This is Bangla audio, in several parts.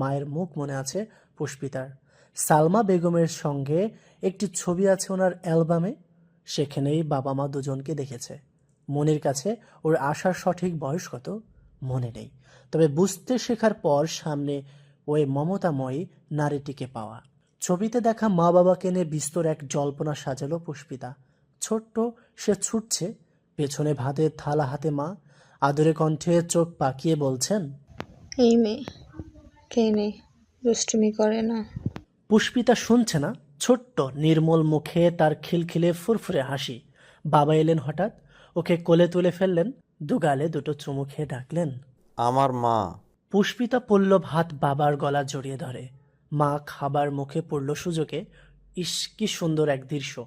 মায়ের মুখ মনে আছে পুষ্পিতার। সালমা বেগমের সঙ্গে একটি ছবি আছে ওনার অ্যালবামে, সেখানেই বাবা মা দুজনকে দেখেছে। মনির কাছে ওর আসার সঠিক বয়স কত? মনে নেই। তবে বুঝতে শেখার পর সামনে ওই মমতাময়ী নারীটিকে পাওয়া। ছবিতে দেখা মা বাবাকে নিয়ে বিস্তর এক জল্পনা সাজালো পুষ্পিতা। ছোট্ট, সে ছুটছে, পেছনে ভাতের থালা হাতে মা। আদরে কণ্ঠে চোখ পাকিয়ে বলছেন, এই মেয়ে নেই? দুষ্টুমি করে না। পুষ্পিতা শুনছে না। ছোট্ট নির্মল মুখে তার খিলখিলে ফুরফুরে হাসি। বাবা এলেন হঠাৎ। ওকে কোলে তুলে ফেললেন। দুগালে দুটো চুমু খেয়ে ডাকলেন। আমার মা। পুষ্পিতা পড়ল ভাত বাবার গলা জড়িয়ে ধরে। মা খাবার মুখে পড়ল সুযোগে। ইস কি সুন্দর এক দৃশ্য।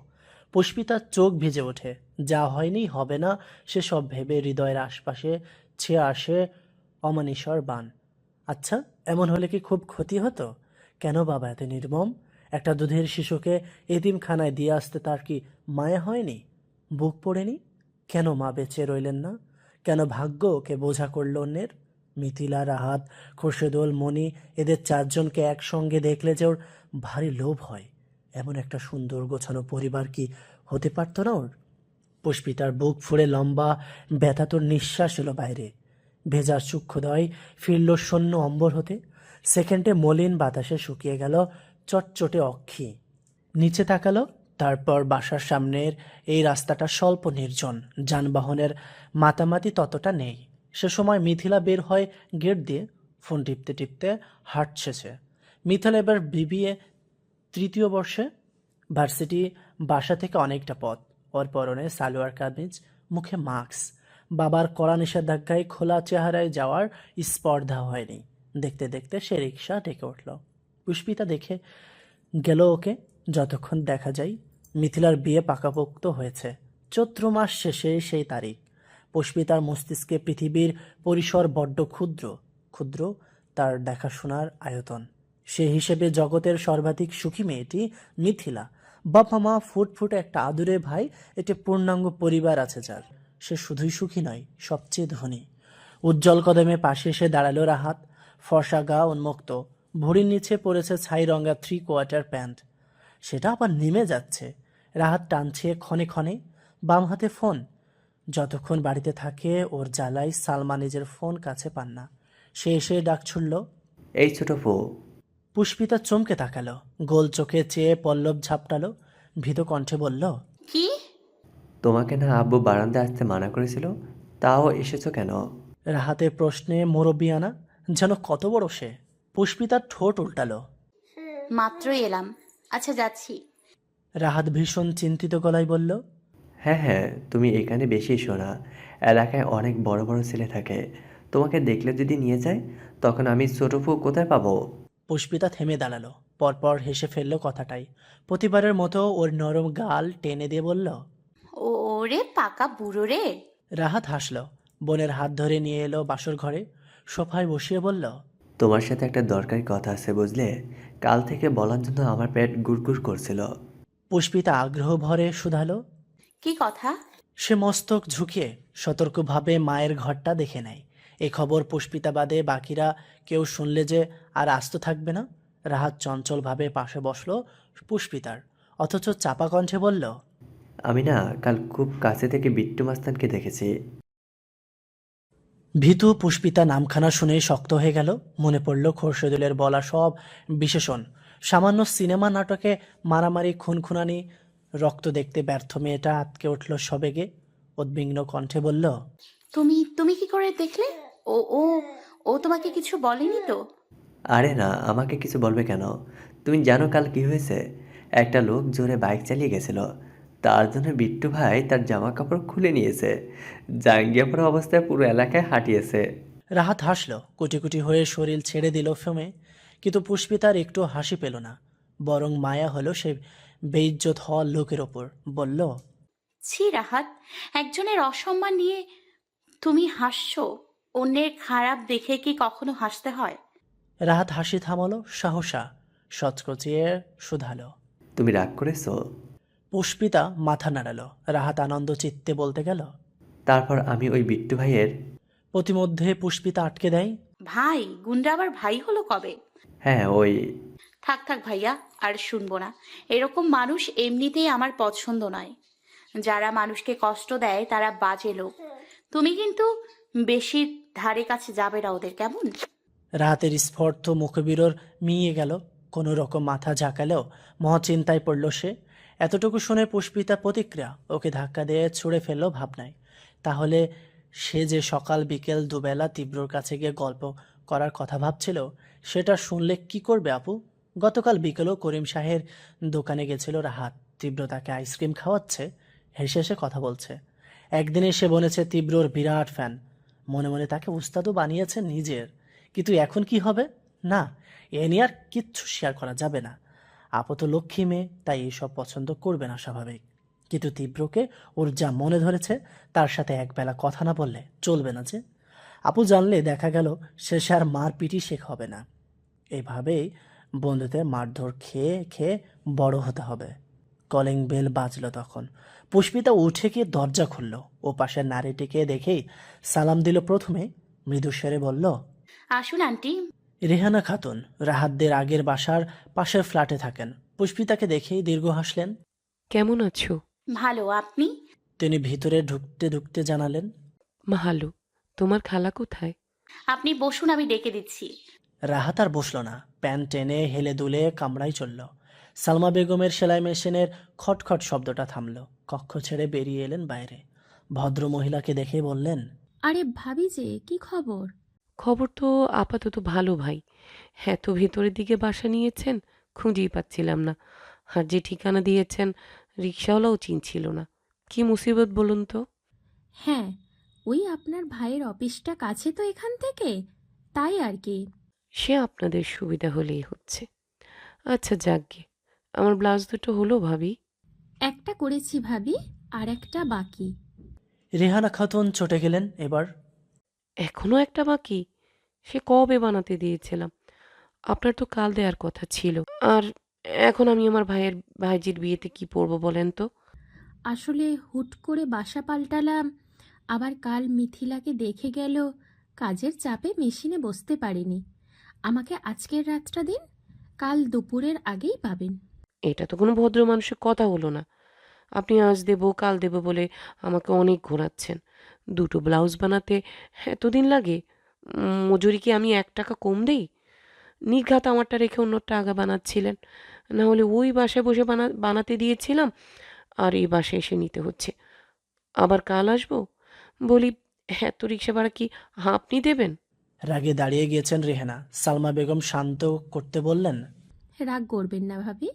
পুষ্পিতার চোখ ভিজে ওঠে। যা হয়নি হবে না সে সব ভেবে হৃদয়ের আশপাশে ছে আসে অমানিসর বান। আচ্ছা এমন হলে কি খুব ক্ষতি হতো? কেন বাবা এত নির্মম? একটা দুধের শিশুকে এতিমখানায় দিয়ে আসতে তার কি মায়া হয়নি? বুক পড়েনি? কেন মা বেঁচে রইলেন না? কেন ভাগ্য ওকে বোঝা করল অন্যের? মিথিলা, রাহাত, খোরশেদুল, মণি এদের চারজনকে একসঙ্গে দেখলে যে ওর ভারী লোভ হয়। এমন একটা সুন্দর গোছানো পরিবার কি হতে পারতো না ওর? পুষ্পিতার বুক ফুঁড়ে লম্বা, ব্যথা তোর নিঃশ্বাস এলো বাইরে। ভেজার সূক্ষ্মদয় ফিরল শূন্য অম্বর হতে। সেকেন্ডে মলিন বাতাসে শুকিয়ে গেল চটচটে অক্ষি। নিচে তাকালো, তারপর বাসার সামনের এই রাস্তাটা স্বল্প নির্জন, যানবাহনের মাতামাতি ততটা নেই। সে সময় মিথিলা বের হয় গেট দিয়ে, ফোন টিপতে টিপতে হাঁটছে সে। মিথিলা এবার বিবিএ তৃতীয় বর্ষে। ভার্সিটি বাসা থেকে অনেকটা পথ। ওর পরনে সালোয়ার কামিজ, মুখে মাস্ক। বাবার কড়া নিষেধাজ্ঞায় খোলা চেহারায় যাওয়ার স্পর্ধা হয়নি। দেখতে দেখতে সে রিক্সা ডেকে উঠল। পুষ্পিতা দেখে গেল ওকে। যতক্ষণ দেখা যায়, মিথিলার বিয়ে পাকাপোক্ত হয়েছে। চৈত্র মাস শেষে সেই তারিখ। পুষ্পিতার মস্তিষ্কে পৃথিবীর পরিসর বড্ড ক্ষুদ্র। ক্ষুদ্র তার দেখাশোনার আয়তন। সে হিসেবে জগতের সর্বাধিক সুখী মেয়েটি মিথিলা। বাবা মা ফুটফুটে একটা আদুরে ভাই একটি পূর্ণাঙ্গ পরিবার আছে যার। সে শুধুই সুখী নয় সবচেয়ে ধনী। উজ্জ্বল কদমে পাশে এসে দাঁড়াল রাহাত। ফর্সা গা উন্মুক্ত। ভুঁড়ির নিচে পড়েছে ছাই রঙা থ্রি কোয়ার্টার প্যান্ট। সেটা আবার নেমে যাচ্ছে। রাহাত টানছে ক্ষণে ক্ষণে। বাম হাতে ফোন। যতক্ষণ বাড়িতে থাকে ওর জ্বালাই সালমা নিজের ফোন কাছে পান না। সে এসে ডাক ছুড়ল এই ছোট বউ। পুষ্পিতা চমকে তাকালো। গোল চোখে চেয়ে পল্লব ঝাপটালো। ভীত কণ্ঠে বলল কি? তোমাকে না আব্বু বারান্দায় আসতে মানা করেছিল তাও এসেছ কেন? রাহাতের প্রশ্নে মোরব্বিয়ানা যেন কত বড় সে। পুষ্পিতার ঠোঁট উল্টালো। মাত্রই এলাম। আচ্ছা যাচ্ছি। রাহাত ভীষণ চিন্তিত গলায় বলল হ্যাঁ হ্যাঁ তুমি এখানে বেশি শোনা এলাকায় অনেক বড় বড় ছেলে থাকে। তোমাকে দেখলে যদি নিয়ে যায় তখন আমি ছোট বউ কোথায় পাবো? পুষ্পিতা থেমে দাঁড়াল। পরপর হেসে ফেলল কথাটাই। প্রতিবারের মতো ওর নরম গাল টেনে দিয়ে বলল ওরে পাকা বুড়ো রে রাহাত হাসল বোনের হাত ধরে নিয়ে এলো বাসর ঘরে সোফায় বসিয়ে বলল তোমার সাথে একটা দরকারি কথা আছে বুঝলে? কাল থেকে বলার জন্য আমার পেট গুড়গুড় করছিল। পুষ্পিতা আগ্রহ ভরে শুধালো কি কথা? সে মস্তক ঝুঁকিয়ে সতর্কভাবে মায়ের ঘরটা দেখে নেয়। এ খবর পুষ্পিতা বাদে বাকিরা কেউ শুনলে যে আর আস্ত থাকবে না? রাহাত চঞ্চলভাবে পাশে বসল পুষ্পিতার অথচ চাপা কণ্ঠে বলল আমি না কাল খুব কাছে থেকে বিট্টু মাস্তানকে দেখেছি। ভীতু পুষ্পিতা নামখানা শুনে শক্ত হয়ে গেল। মনে পড়ল খোরশেদুলের বলা সব বিশেষণ। সামান্য সিনেমা নাটকে মারামারি খুনখুনানি রক্ত দেখতে ব্যর্থ মেয়েটা আটকে উঠল সবেগে। উদ্বিগ্ন কণ্ঠে বলল তুমি তুমি কি করে দেখলে? ও ও ও তোমাকে কিছু বলেনি তো? আরে না আমাকে কিছু বলবে কেন? তুমি জানো কাল কি হয়েছে? একটা লোক জোরে বাইক চালিয়ে গেছিল। তার জন্য বিট্টু ভাই তার জামা কাপড় খুলে নিয়েছে। জাঙ্গিয়া পরা অবস্থায় পুরো এলাকায় হাঁটিয়েছে। রাহাত হাসল কুটি কুটি হয়ে শরীর ছেড়ে দিল ফেমে কিন্তু পুষ্পিতার একটু হাসি পেল না। বরং মায়া হলো সে বেইজ্জত হওয়া লোকের ওপর। বলল ছি রাহাত একজনের অসম্মান নিয়ে তুমি হাসছো অন্যের খারাপ দেখে কি কখনো হাসতে হয়? রাহাত হাসি থামালো সাহসা সচকচিয়ে শুধালো। তুমি রাগ করেছ? পুষ্পিতা মাথা নাড়ালো। রাহাত আনন্দ চিত্তে বলতে গেল তারপর আমি ওই বিট্টু ভাইয়ের প্রতিমধ্যে পুষ্পিতা আটকে দেয় ভাই গুন্ডা আবার ভাই হলো কবে? হ্যাঁ ওই থাক থাক ভাইয়া আর শুনব না। এরকম মানুষ এমনিতেই আমার পছন্দ নয়। যারা মানুষকে কষ্ট দেয় তারা বাজে লোক। তুমি কিন্তু বেশি ধারে কাছে যাবে না ওদের কেমন? রাতের স্ফর্ত মুখবিরোর মিয়ে গেল কোনো রকম মাথা ঝাঁকালেও মহাচিন্তায় পড়ল সে। এতটুকু শুনে পুষ্পিতা প্রতিক্রিয়া ওকে ধাক্কা দিয়ে ছুঁড়ে ফেলল ভাবনায়। তাহলে সে যে সকাল বিকেল দুবেলা তীব্রর কাছে গিয়ে গল্প করার কথা ভাবছিল, সেটা শুনলে কি করবে আপু? গতকাল বিকেলও করিম শাহের দোকানে গেছিল রাহাত। তীব্র তাকে আইসক্রিম খাওয়াচ্ছে, হেসে হেসে কথা বলছে। একদিনে সে বলেছে তীব্রর বিরাট ফ্যান। মনে মনে তাকে উস্তাদও বানিয়েছে নিজের। কিন্তু এখন কি হবে? না, এ নিয়ে আর কিচ্ছু শেয়ার করা যাবে না। আপাত লক্ষ্মী মেয়ে, তাই এইসব পছন্দ করবে না স্বাভাবিক। কিন্তু তীব্রকে ওর যা মনে ধরেছে, তার সাথে একবেলা কথা না বললে চলবে না যে। আপু জানলে দেখা গেল শেষে আর মার পিটি শেখ হবে না। এইভাবেই বন্ধুদের মারধর খেয়ে খেয়ে বড় হতে হবে। কলিং বেল বাজলো তখন। পুষ্পিতা উঠে গিয়ে দরজা খুলল। ও পাশের নারীটিকে দেখেই সালাম দিল প্রথমে। মৃদু স্বরে বলল, আসুন, আন্টি। রেহানা খাতুন রাহাতদের আগের বাসার পাশের ফ্ল্যাটে থাকেন। পুষ্পিতাকে দেখেই দীর্ঘ হাসলেন। কেমন আছো? ভালো আপনি? তিনি ভিতরে ঢুকতে ঢুকতে জানালেন। ভালো তোমার খালা কোথায়? আপনি বসুন আমি ডেকে দিচ্ছি। রাহাত আর বসল না। প্যান টেনে হেলে দুলে কামড়াই চলল। সালমা বেগমের সেলাই মেশিনের খটখট শব্দটা থামল। কক্ষ ছেড়ে বেরিয়ে এলেন বাইরে। ভদ্র মহিলাকে দেখে বললেন আরে ভাবি যে কি খবর? খবর তো আপাতত ভালো ভাই। হ্যাঁ তো ভেতরের দিকে বাসা নিয়েছেন? খুঁজেই পাচ্ছিলাম না। আর যে ঠিকানা দিয়েছেন রিক্সাওয়ালাও চিনছিল না। কি মুসিবত বলুন তো? হ্যাঁ ওই আপনার ভাইয়ের অফিসটা কাছে তো এখান থেকে? তাই আর কি। সে আপনাদের সুবিধা হলেই হচ্ছে। আচ্ছা যাকগে। আমার ব্লাউজ দুটো হলো ভাবি। একটা করেছি ভাবি আর একটা বাকি। রেহানা খাতুন চটে গেলেন এবার এখনও একটা বাকি সে কবে বানাতে দিয়েছিলাম? আপনার তো কাল দেওয়ার কথা ছিল। আর এখন আমি আমার ভাইয়ের ভাইজির বিয়েতে কি পরবো বলেন তো? আসলে হুট করে বাসা পাল্টালাম। আবার কাল মিথিলাকে দেখে গেল কাজের চাপে মেশিনে বসতে পারিনি। আমাকে আজকের রাতটা দিন কাল দুপুরের আগেই পাবেন। এটা তো কোনো ভদ্র মানুষের কথা হলো না। আপনি আজ দেবো কাল দেবো বলে আমাকে অনেক ঘোরাচ্ছেন। দুটো ব্লাউজ বানাতে এতদিন লাগে। মজুরি কি আমি এক টাকা কম দেই? নির্ঘাত আমারটা রেখে অন্যটা আগা বানাচ্ছিলেন। না হলে ওই বাসায় বসে বানা বানাতে দিয়েছিলাম আর এই বাসায় এসে নিতে হচ্ছে। আবার কাল আসব? বলি এত রিক্সা ভাড়া কি আপনি দেবেন? রাগে দাঁড়িয়ে গিয়েছেন রেহেনা। সালমা বেগম শান্ত করতে বললেন রাগ করবেন না ভাবি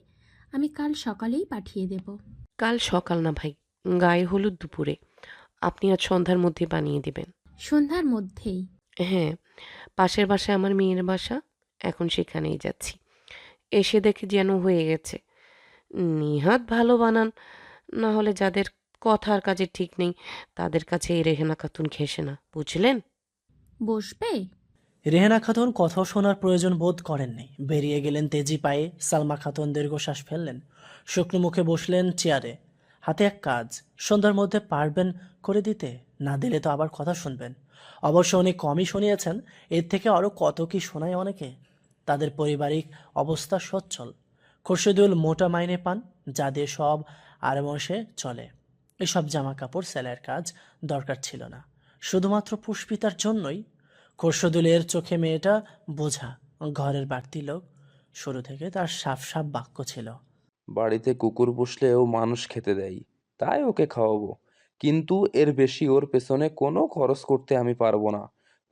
আমি কাল সকালেই পাঠিয়ে দেব। কাল সকাল না ভাই গায়ে হলুদ দুপুরে। আপনি আজ সন্ধ্যার মধ্যে বানিয়ে দেবেন। সন্ধ্যার মধ্যেই? হ্যাঁ পাশের বাসায় আমার মেয়ের বাসা এখন সেখানেই যাচ্ছি। এসে দেখে যেন হয়ে গেছে। নিহাত ভালো বানান না হলে যাদের কথার কাজে ঠিক নেই তাদের কাছে এই রেহেনা খাতুন ঘেসে না বুঝলেন? বসবে? রেহানা খাতুন কথাও শোনার প্রয়োজন বোধ করেননি। বেরিয়ে গেলেন তেজি পায়ে সালমা খাতুন দীর্ঘশ্বাস ফেললেন। শুকনো মুখে বসলেন চেয়ারে। হাতে এক কাজ, সন্ধ্যার মধ্যে পারবেন করে দিতে? না দিলে তো আবার কথা শুনবেন। অবশ্য উনি কমই শুনিয়েছেন, এর থেকে আরও কত কি শোনায় অনেকে? তাদের পারিবারিক অবস্থা সচ্ছল। খোরশেদুল মোটা মাইনে পান, যা দিয়ে সব আরামসে চলে। এসব জামা কাপড় সেলাইয়ের কাজ দরকার ছিল না। শুধুমাত্র পুষ্পিতার জন্যই। খোরশদুলের চোখে মেয়েটা বোঝা ঘরের বাড়তি লোক। শুরু থেকে তার সাফ সাফ বাক্য ছিল। বাড়িতে কুকুর পুষলেও মানুষ খেতে দেয় তাই ওকে খাওয়াবো। কিন্তু এর বেশি ওর পেছনে কোনো খরচ করতে আমি পারব না।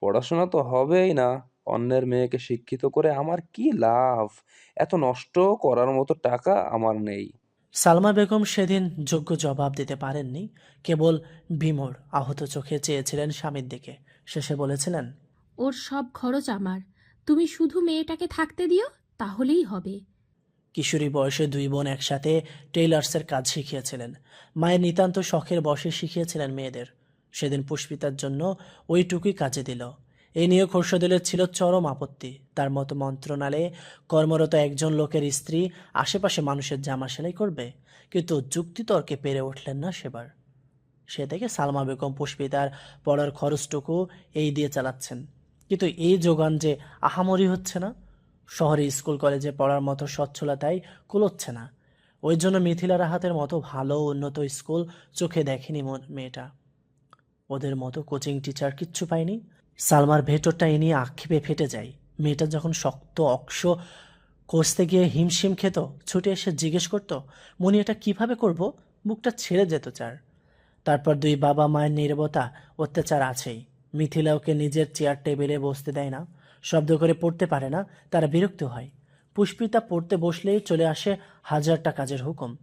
পড়াশোনা তো হবেই না অন্যের মেয়েকে শিক্ষিত করে আমার কি লাভ? এত নষ্ট করার মতো টাকা আমার নেই। সালমা বেগম সেদিন যোগ্য জবাব দিতে পারেননি কেবল বিমোর আহত চোখে চেয়েছিলেন স্বামীর দিকে। শেষে বলেছিলেন ওর সব খরচ আমার। তুমি শুধু মেয়েটাকে থাকতে দিও তাহলেই হবে। কিশোরী বয়সে দুই বোন একসাথে টেইলার্সের কাজ শিখিয়েছিলেন। মায়ের নিতান্ত শখের বসে শিখিয়েছিলেন মেয়েদের। সেদিন পুষ্পিতার জন্য ওইটুকুই কাজে দিল। এই নিয়ে খোরশদুলের ছিল চরম আপত্তি। তার মতো মন্ত্রণালয়ে কর্মরত একজন লোকের স্ত্রী আশেপাশে মানুষের জামা সেলাই করবে, কিন্তু যুক্তিতর্কে পেরে উঠলেন না সেবার। সে থেকে সালমা বেগম পুষ্পিতার পড়ার খরচটুকু এই দিয়ে চালাচ্ছেন। কিন্তু এই যোগান যে আহামরি হচ্ছে না শহরে স্কুল, কলেজে পড়ার মতো সচ্ছলতাই কুলোচ্ছে না। ওই জন্য মিথিলা রাহাতের মতো ভালো উন্নত স্কুল চোখে দেখেনি মেয়েটা। ওদের মতো কোচিং টিচার কিচ্ছু পায়নি। সালমার ভেতরটা এ নিয়ে আক্ষেপে ফেটে যায়। মেয়েটা যখন শক্ত অক্ষ কষতে গিয়ে হিমশিম খেত, ছুটে এসে জিজ্ঞেস করতো, মনি, এটা কীভাবে করব? বুকটা ছেড়ে যেত চার। তারপর দুই বাবা মায়ের নিরবতা অত্যাচার আছেই। মিথিলা ওকে নিজের চেয়ার টেবিলে বসতে দেয় না। শব্দ করে পড়তে পারে না, তারা বিরক্ত হয়। পুষ্পিতা পড়তে বসলেই চলে আসে হাজারটা কাজের হুকুম।